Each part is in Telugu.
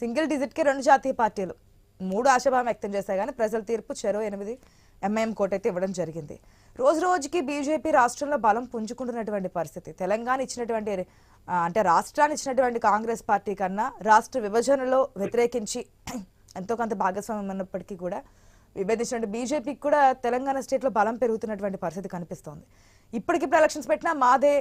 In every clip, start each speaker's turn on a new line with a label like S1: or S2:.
S1: సింగిల్ డిజిట్కి రెండు జాతీయ పార్టీలు. మూడు ఆశాభావం వ్యక్తం చేశాయి కానీ ప్రజల తీర్పు చెరో ఎనిమిది ఎంఐఎం కోట్ అయితే ఇవ్వడం జరిగింది. రోజు రోజుకి బీజేపీ రాష్ట్రంలో బలం పుంజుకుంటున్నటువంటి పరిస్థితి. తెలంగాణ ఇచ్చినటువంటి అంటే రాష్ట్రాన్ని ఇచ్చినటువంటి కాంగ్రెస్ పార్టీ కన్నా రాష్ట్ర విభజనలో వ్యతిరేకించి ఎంతో కొంత భాగస్వామ్యం ఉన్నప్పటికీ కూడా విభేదించినటువంటి బీజేపీకి కూడా తెలంగాణ స్టేట్లో బలం పెరుగుతున్నటువంటి పరిస్థితి కనిపిస్తోంది. ఇప్పటికిప్పుడు ఎలక్షన్స్ పెట్టినా మాదే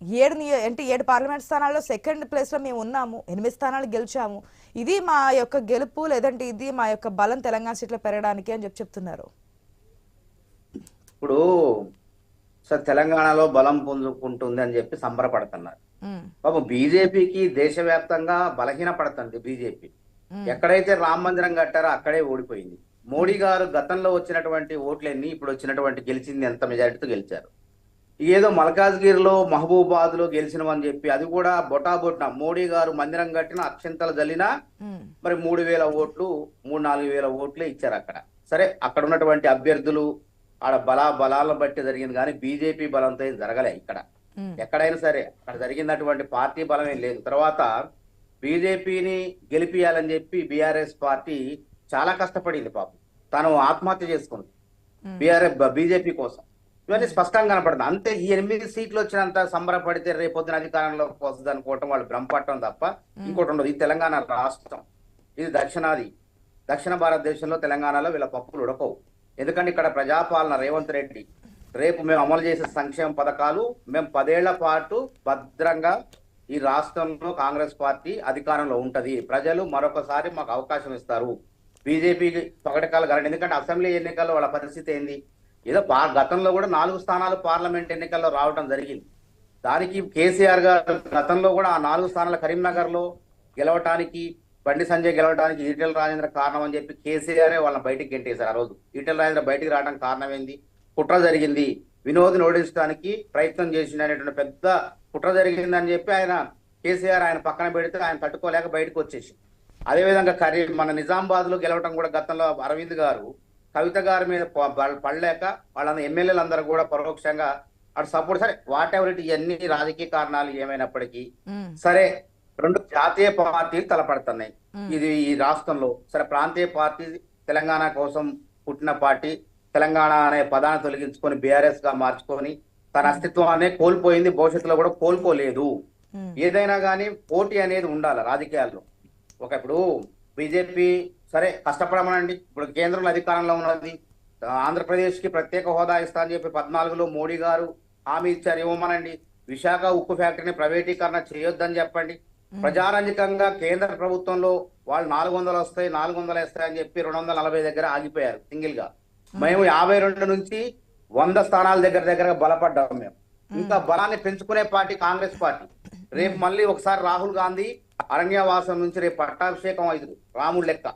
S1: ఏడు అంటే ఏడు పార్లమెంట్ స్థానాల్లో సెకండ్ ప్లేస్లో మేము ఉన్నాము ఎనిమిది స్థానాలు గెలిచాము. ఇది మా యొక్క గెలుపు లేదంటే ఇది మా యొక్క బలం తెలంగాణ సీట్లో పెరగడానికి అని చెప్పి చెప్తున్నారు.
S2: ఇప్పుడు సార్ తెలంగాణలో బలం పుంజుకుంటుంది అని చెప్పి సంబరపడుతున్నారు. పాపం బీజేపీకి దేశవ్యాప్తంగా బలహీన పడుతుంది బీజేపీ ఎక్కడైతే రామ మందిరం కట్టారో అక్కడే ఓడిపోయింది. మోడీ గారు గతంలో వచ్చినటువంటి ఓట్లన్నీ ఇప్పుడు వచ్చినటువంటి గెలిచింది ఎంత మెజారిటీతో గెలిచారు? ఏదో మల్కాజ్గిరిలో మహబూబాద్లో గెలిచినవని చెప్పి అది కూడా బొటాబొట్న. మోడీ గారు మందిరం కట్టిన అక్షంతలు జల్లినా మరి మూడు వేల ఓట్లు మూడు నాలుగు వేల ఓట్లే ఇచ్చారు అక్కడ. సరే అక్కడ ఉన్నటువంటి అభ్యర్థులు ఆడ బలా బలాలను బట్టి జరిగింది కానీ బీజేపీ బలంతో ఏం జరగలే ఇక్కడ. ఎక్కడైనా సరే అక్కడ జరిగినటువంటి పార్టీ బలం ఏం లేదు. తర్వాత బీజేపీని గెలిపియాలని చెప్పి బీఆర్ఎస్ పార్టీ చాలా కష్టపడింది పాపం. తను ఆత్మహత్య చేసుకుంది. బీఆర్ఎస్ బీజేపీ కోసం. ఇవన్నీ స్పష్టంగా కనపడుతుంది అంతే ఈ ఎనిమిది సీట్లు వచ్చినంత సంబరపడితే రేపొద్దున అధికారంలోకి వస్తుంది అనుకోవటం వాళ్ళు భ్రమపడటం తప్ప ఇంకోటి ఉండదు. ఇది తెలంగాణ రాష్ట్రం ఇది దక్షిణాది దక్షిణ భారతదేశంలో తెలంగాణలో వీళ్ళ పప్పులు ఉడకవు. ఎందుకంటే ఇక్కడ ప్రజాపాలన రేవంత్ రెడ్డి రేపు మేము అమలు చేసే సంక్షేమ పథకాలు మేము పదేళ్ళ పాటు భద్రంగా ఈ రాష్ట్రంలో కాంగ్రెస్ పార్టీ అధికారంలో ఉంటది. ప్రజలు మరొకసారి మాకు అవకాశం ఇస్తారు. బీజేపీకి పగటకాలు కలండి ఎందుకంటే అసెంబ్లీ ఎన్నికల్లో వాళ్ళ పరిస్థితి ఏంది? ఏదో పా- గతంలో కూడా నాలుగు స్థానాలు పార్లమెంట్ ఎన్నికల్లో రావడం జరిగింది. దానికి కేసీఆర్ గారు గతంలో కూడా ఆ నాలుగు స్థానాలు కరీంనగర్లో గెలవటానికి బండి సంజయ్ గెలవడానికి ఈటెల రాజేంద్ర కారణం అని చెప్పి కేసీఆర్ వాళ్ళని బయటికి గెంటేశారు ఆ రోజు. ఈటెల రాజేంద్ర బయటికి రావడానికి కారణం ఏంది కుట్ర జరిగింది. వినోద్ని ఓడించడానికి ప్రయత్నం చేసినటువంటి పెద్ద కుట్ర జరిగిందని చెప్పి ఆయన కేసీఆర్ ఆయన పక్కన పెడితే ఆయన తట్టుకోలేక బయటకు వచ్చేసి అదేవిధంగా కరీ మన నిజామాబాద్లో గెలవటం కూడా గతంలో అరవింద్ గారు కవిత గారి మీద పడలేక వాళ్ళ ఎమ్మెల్యేలు అందరూ కూడా పరోక్షంగా అటు సపోర్ట్ సరే వాట్ ఎవర్ ఇట్ ఇవన్నీ రాజకీయ కారణాలు ఏమైనప్పటికీ సరే రెండు జాతీయ పార్టీలు తలపడుతున్నాయి. ఇది ఈ రాష్ట్రంలో. సరే ప్రాంతీయ పార్టీ తెలంగాణ కోసం పుట్టిన పార్టీ. తెలంగాణ అనే పదాన్ని తొలగించుకొని బీఆర్ఎస్గా మార్చుకొని తన అస్తిత్వాన్ని కోల్పోయింది భవిష్యత్తులో కూడా కోల్పోలేదు. ఏదైనా కానీ పోటీ అనేది ఉండాలి రాజకీయాల్లో. ఒక ఇప్పుడు బీజేపీ సరే కష్టపడమనండి. ఇప్పుడు కేంద్రంలో అధికారంలో ఉన్నది. ఆంధ్రప్రదేశ్కి ప్రత్యేక హోదా ఇస్తా అని చెప్పి పద్నాలుగులో మోడీ గారు హామీ ఇచ్చారు ఇవ్వమనండి. విశాఖ ఉక్కు ఫ్యాక్టరీని ప్రైవేటీకరణ చేయొద్దని చెప్పండి. ప్రజారంజకంగా కేంద్ర ప్రభుత్వంలో వాళ్ళు నాలుగు వందలు వస్తాయి నాలుగు వందలు వస్తాయని చెప్పి రెండు వందల నలభై దగ్గర ఆగిపోయారు సింగిల్గా మేము యాభై రెండు నుంచి వంద స్థానాల దగ్గర దగ్గర బలపడ్డాం మేము. ఇంకా బలాన్ని పెంచుకునే పార్టీ కాంగ్రెస్ పార్టీ. రేపు మళ్ళీ ఒకసారి రాహుల్ గాంధీ అరణ్యవాసం నుంచి రేపు పట్టాభిషేకం అయింది రాముడు లెక్క.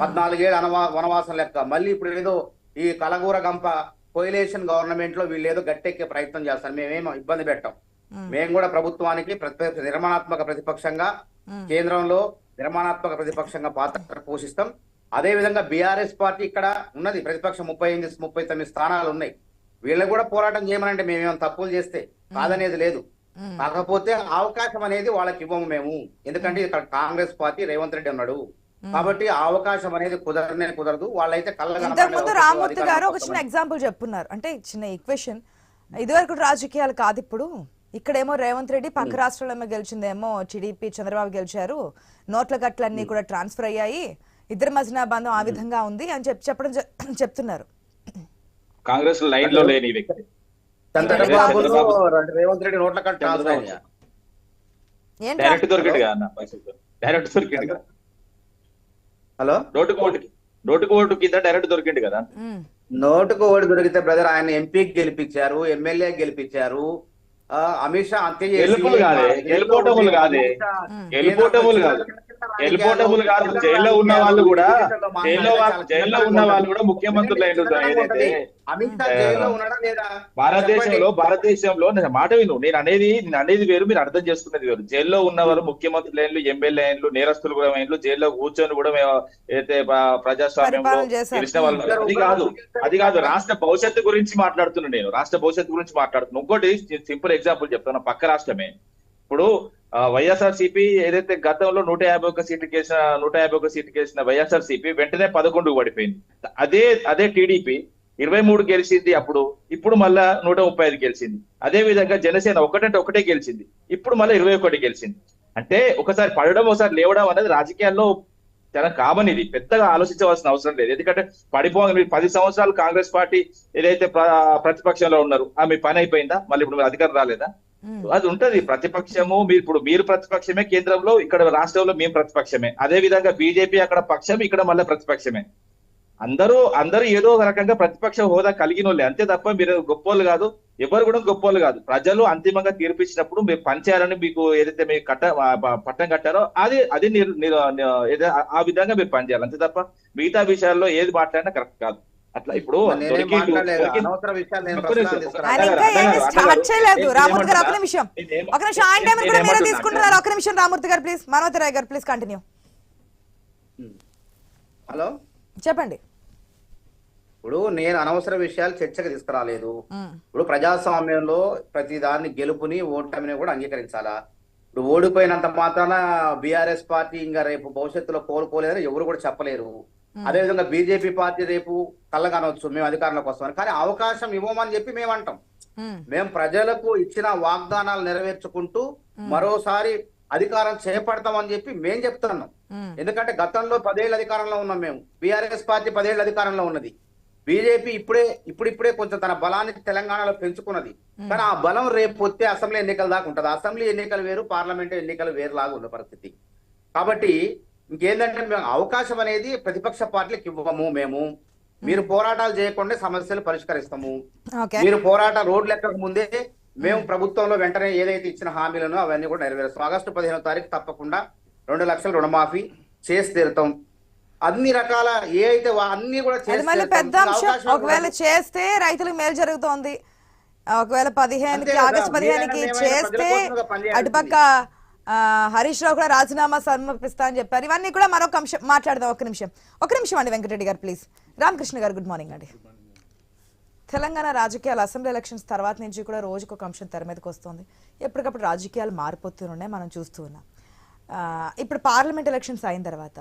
S2: పద్నాలుగేళ్ళు అనవా వనవాసం లెక్క. మళ్ళీ ఇప్పుడు ఏదో ఈ కలగూర గంప కోయిలేషన్ గవర్నమెంట్లో వీళ్ళు ఏదో గట్టెక్కే ప్రయత్నం చేస్తారు. మేమేం ఇబ్బంది పెట్టాం. మేము. కూడా ప్రభుత్వానికి ప్రతి నిర్మాణాత్మక ప్రతిపక్షంగా కేంద్రంలో నిర్మాణాత్మక ప్రతిపక్షంగా పాత్ర పోషిస్తాం. అదే విధంగా బీఆర్ఎస్ పార్టీ ఇక్కడ ఉన్నది. ప్రతిపక్షం ముప్పై ఎనిమిది ముప్పై తొమ్మిది స్థానాలు ఉన్నాయి. వీళ్ళు కూడా పోరాటం చేయమనంటే మేమేమైనా తప్పులు చేస్తే కాదనేది లేదు. కాకపోతే అవకాశం అనేది వాళ్ళకి ఇవ్వము మేము. ఎందుకంటే ఇక్కడ కాంగ్రెస్ పార్టీ రేవంత్ రెడ్డి ఉన్నాడు. కాబట్టి ఆ అవకాశం అనేది కుదరనే కుదరదు. వాళ్ళైతే కళ్ళ
S1: ఇంతకు ముందు రామ్మూర్తి గారు ఒక చిన్న ఎగ్జాంపుల్ చెప్పున్నారు. అంటే చిన్న ఈక్వేషన్ ఇదివరకు రాజకీయాలు కాదు ఇప్పుడు. ఇక్కడేమో రేవంత్ రెడ్డి పక్క రాష్ట్రంలో ఏమో గెలిచిందేమో టీడీపీ చంద్రబాబు గెలిచారు. నోట్ల గట్లన్నీ కూడా ట్రాన్స్ఫర్ అయ్యాయి. ఇద్దరి మధ్యన బంధం ఆ విధంగా ఉంది అని చెప్పి చెప్పడం చెప్తున్నారు.
S3: కాంగ్రెస్ లైన్లో లేని వ్యక్తి.
S2: రేవంత్ రెడ్డి నోట్ల.
S1: ఏంటి
S3: డైరెక్ట్ కదా డైరెక్ట్ కదా.
S2: హలో?
S3: నోటుకు ఓటుకి నోటుకు ఓటు కింద డైరెక్ట్ దొరికిండు కదా.
S2: నోటుకు ఓడి దొరికితే బ్రదర్ ఆయన ఎంపీకి గెలిపించారు ఎమ్మెల్యే గెలిపించారు. ఆ, అమిత్ షా అంతే
S3: గెలుపులు కాదే, గెలుపోటములు కాదే. గెలుపోటములు కాదు. గెలుపోటములు కాదు జైల్లో ఉన్న వాళ్ళు కూడా జైల్లో వాళ్ళు జైల్లో ఉన్న వాళ్ళు కూడా ముఖ్యమంత్రులు అయిన ఏదైతే.
S2: అమిత్ షా జైల్లో ఉన్నాడా లేదా?
S3: భారతదేశంలో భారతదేశంలో నేను మాట విను నేను అనేది నేను అనేది వేరు మీరు అర్థం చేసుకున్నది వేరు. జైల్లో ఉన్నవారు ముఖ్యమంత్రులు అయినలు ఎమ్మెల్యే అయినలు నేరస్తులు కూడా అయినలు జైల్లో కూర్చొని కూడా మేము అయితే ప్ర- ప్రజాస్వామ్యంలో. గెలిచిన వాళ్ళు. అది కాదు అది కాదు రాష్ట్ర భవిష్యత్తు గురించి మాట్లాడుతున్నాను నేను. రాష్ట్ర భవిష్యత్తు గురించి మాట్లాడుతున్నాను ఇంకోటి సింపుల్ ఎగ్జాంపుల్ చెప్తాను పక్క రాష్ట్రమే. ఇప్పుడు వైఎస్ఆర్ సిపి ఏదైతే గతంలో నూట యాభై ఒక్క సీట్లు కేసిన నూట యాభై ఒక్క సీట్లు కేసిన వైఎస్ఆర్ సిపి వెంటనే పదకొండుకు పడిపోయింది. అదే అదే టీడీపీ ఇరవై మూడు గెలిచింది అప్పుడు ఇప్పుడు మళ్ళా నూట ముప్పై ఐదు గెలిచింది. అదే విధంగా జనసేన ఒకటంటే ఒకటే గెలిచింది. ఇప్పుడు మళ్ళీ ఇరవై ఒకటి గెలిచింది. అంటే ఒకసారి పడడం ఒకసారి లేవడం అనేది రాజకీయాల్లో చాలా కామన్ ఇది. పెద్దగా ఆలోచించవలసిన అవసరం లేదు. ఎందుకంటే పడిపోగా మీరు పది సంవత్సరాలు కాంగ్రెస్ పార్టీ ఏదైతే ప్రతిపక్షంలో ఉన్నారు ఆమె పని అయిపోయిందా? మళ్ళీ ఇప్పుడు మీరు అధికారం రాలేదా?
S1: Hmm.
S3: అది ఉంటది ప్రతిపక్షము మీరు ఇప్పుడు మీరు ప్రతిపక్షమే కేంద్రంలో ఇక్కడ రాష్ట్రంలో మేము ప్రతిపక్షమే. అదే విధంగా బీజేపీ అక్కడ పక్షం ఇక్కడ మళ్ళీ ప్రతిపక్షమే. అందరూ అందరూ ఏదో ఒక రకంగా ప్రతిపక్ష హోదా కలిగిన వాళ్ళే అంతే తప్ప మీరు గొప్పోళ్ళు కాదు ఎవరు కూడా గొప్పోళ్ళు కాదు. ప్రజలు అంతిమంగా తీర్పిచ్చినప్పుడు మీరు పనిచేయాలని మీకు ఏదైతే మీరు కట్ట పట్టం కట్టారో అది అది ఆ- ఆ విధంగా మీరు పనిచేయాలి అంతే తప్ప మిగతా విషయాల్లో ఏది మాట్లాడినా కరెక్ట్ కాదు. అట్లా ఇప్పుడు
S1: రామూర్తి గారు? నిమిషం. ఒక నిమిషం. ఆయన టైం కూడా మీరే? తీసుకుంటున్నారు. ఒక నిమిషం రామూర్తి గారు ప్లీజ్. మనోతి రాయ్ గారు ప్లీజ్ కంటిన్యూ.
S2: హలో?
S1: చెప్పండి.
S2: ఇప్పుడు నేను అనవసర విషయాలు చర్చకు తీసుకురాలేదు. ఇప్పుడు ప్రజాస్వామ్యంలో ప్రతి దాన్ని గెలుపుని ఓటమిని కూడా అంగీకరించాలా? ఇప్పుడు ఓడిపోయినంత మాత్రాన బీఆర్ఎస్ పార్టీ ఇంకా రేపు భవిష్యత్తులో కోలుకోలేదని ఎవరు కూడా చెప్పలేరు. అదేవిధంగా బీజేపీ పార్టీ రేపు కళ్ళగనవచ్చు మేము అధికారంలోకి వస్తామని. కానీ అవకాశం ఇవ్వమని చెప్పి మేము అంటాం. మేము. ప్రజలకు ఇచ్చిన వాగ్దానాలు నెరవేర్చుకుంటూ మరోసారి అధికారం చేపడతామని చెప్పి మేం చెప్తున్నాం. ఎందుకంటే గతంలో పదేళ్ళ అధికారంలో ఉన్నాం మేము. బీఆర్ఎస్ పార్టీ పదేళ్ళ అధికారంలో ఉన్నది. బీజేపీ ఇప్పుడే ఇప్పుడిప్పుడే కొంచెం తన బలాన్ని తెలంగాణలో పెంచుకున్నది. కానీ ఆ బలం రేపు వస్తే అసెంబ్లీ ఎన్నికల దాకా ఉంటుంది. అసెంబ్లీ ఎన్నికలు వేరు పార్లమెంట్ ఎన్నికలు వేరులాగా ఉన్న పరిస్థితి. కాబట్టి ఇంకేంటంటే మేము అవకాశం అనేది ప్రతిపక్ష పార్టీలకు ఇవ్వము మేము. మీరు పోరాటాలు చేయకుండా సమస్యలు పరిష్కరిస్తాము. మీరు పోరాట రోడ్లు ఎక్కక ముందే మేము ప్రభుత్వంలో వెంటనే ఏదైతే ఇచ్చిన హామీలను అవన్నీ కూడా నెరవేరుస్తాం. ఆగస్టు పదిహేనో తారీఖు తప్పకుండా రెండు లక్షల రుణమాఫీ చేసి తీరుతాం. అన్ని రకాల ఏ అయితే అన్ని కూడా
S1: ఒకవేళ చేస్తే రైతులకు మేలు జరుగుతోంది. ఒకవేళ పదిహేనుకి
S2: కదా,
S1: ఆగస్టు పదిహేనుకి
S2: మీరైనా
S1: చేస్తే. అటుపక్క హరీష్ రావు కూడా రాజీనామా సమర్పిస్తా అని చెప్పారు. ఇవన్నీ కూడా మరొక అంశం మాట్లాడదాం. ఒక నిమిషం. ఒక నిమిషం అండి వెంకటరెడ్డి గారు ప్లీజ్. రామకృష్ణ గారు గుడ్ మార్నింగ్ అండి. తెలంగాణ రాజకీయాలు అసెంబ్లీ ఎలక్షన్స్ తర్వాత నుంచి కూడా రోజుకు ఒక అంశం తెర మీదకి వస్తుంది. ఎప్పటికప్పుడు రాజకీయాలు మారిపోతూనే మనం చూస్తూ ఉన్నాం. ఇప్పుడు పార్లమెంట్ ఎలక్షన్స్ అయిన తర్వాత